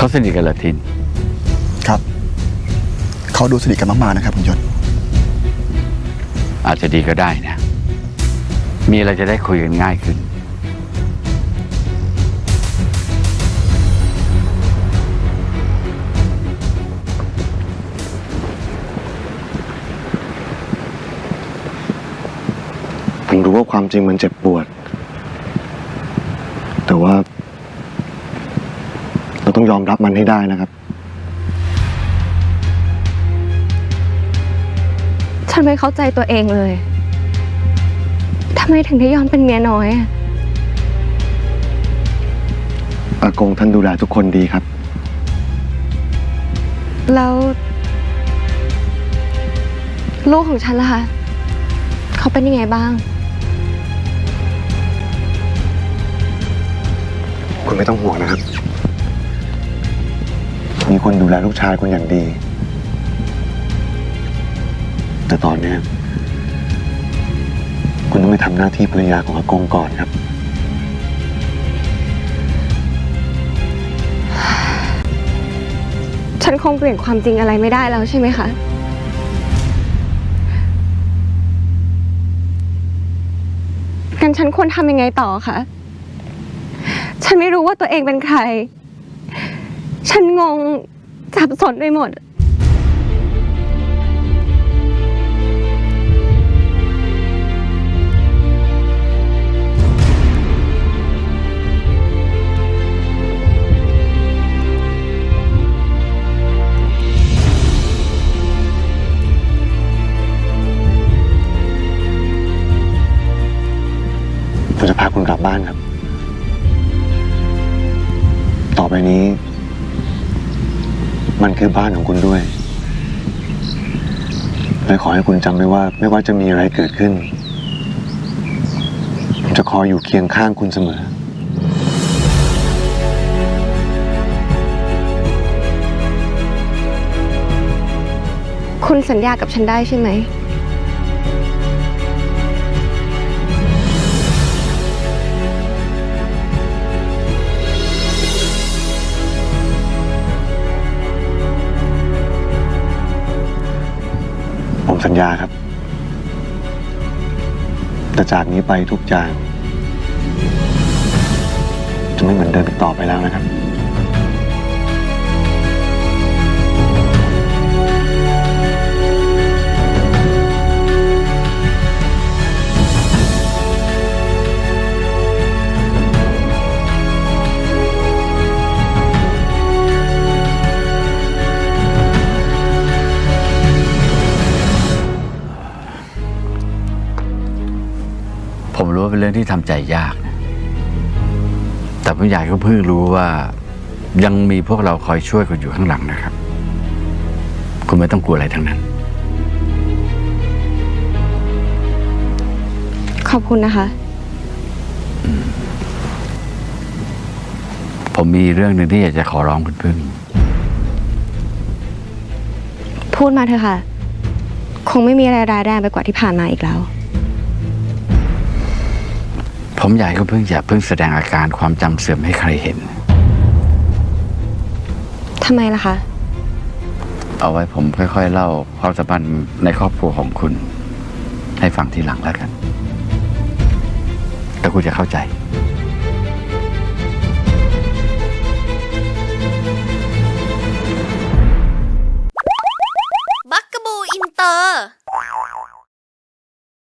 เขาสนิทกันเหรอทิน ครับ เขาดูสนิทกันมากๆนะครับคุณยศอาจจะดีก็ได้นะ มีอะไรจะได้คุยกันง่ายขึ้น ผมรู้ว่าความจริงมันเจ็บปวด แต่ว่า เราต้อง ยอมรับมันให้ได้นะครับ ฉันไม่เข้าใจตัวเองเลยทำไมถึงได้ยอมเป็นเมียน้อยอะอากงท่านดูแลทุกคนดีครับ แล้วลูกของฉันล่ะคะเขาเป็นยังไงบ้าง คุณไม่ต้องห่วงนะครับ มีคนดูแลลูกชายคุณอย่างดี แต่ตอนเนี้ยคุณต้องไปทำหน้าที่ภรรยาของอากงก่อนครับ ฉันคงเปลี่ยนความจริงอะไรไม่ได้แล้วใช่ไหมคะงั้นฉันควรทำยังไงต่อคะ ฉันไม่รู้ว่าตัวเองเป็นใคร ฉันงงสับสนไปหมด ผมจะพาคุณกลับบ้านครับ ต่อไปนี้ มันคือบ้านของคุณด้วยและขอให้คุณจำไว้ว่า ไม่ว่าจะมีอะไรเกิดขึ้น ผมจะคอยอยู่เคียงข้างคุณเสมอ คุณสัญญากับฉันได้ใช่ไหม ผมสัญญาครับ แต่จากนี้ไปทุกอย่าง จะไม่เหมือนเดิมอีกต่อไปแล้วนะครับ ผมรู้ว่าเป็นเรื่องที่ทำใจยากนะแต่ผมอยากให้เขาเพิ่งรู้ว่า ยังมีพวกเราคอยช่วยคุณอยู่ข้างหลังนะครับ คุณไม่ต้องกลัวอะไรทั้งนั้น ขอบคุณนะคะ ผมมีเรื่องหนึ่งที่อยากจะขอร้องคุณพึ่ง พูดมาเถอะค่ะ คงไม่มีอะไรร้ายแรงไปกว่าที่ผ่านมาอีกแล้ว ผมอยากให้คุณพึ่งอย่าเพิ่งแสดงอาการความจำเสื่อมให้ใครเห็น ทำไมล่ะคะ เอาไว้ผมค่อยๆ เล่าความสัมพันธ์ในครอบครัวของคุณ ให้ฟังทีหลังแล้วกันแต่คุณจะเข้าใจค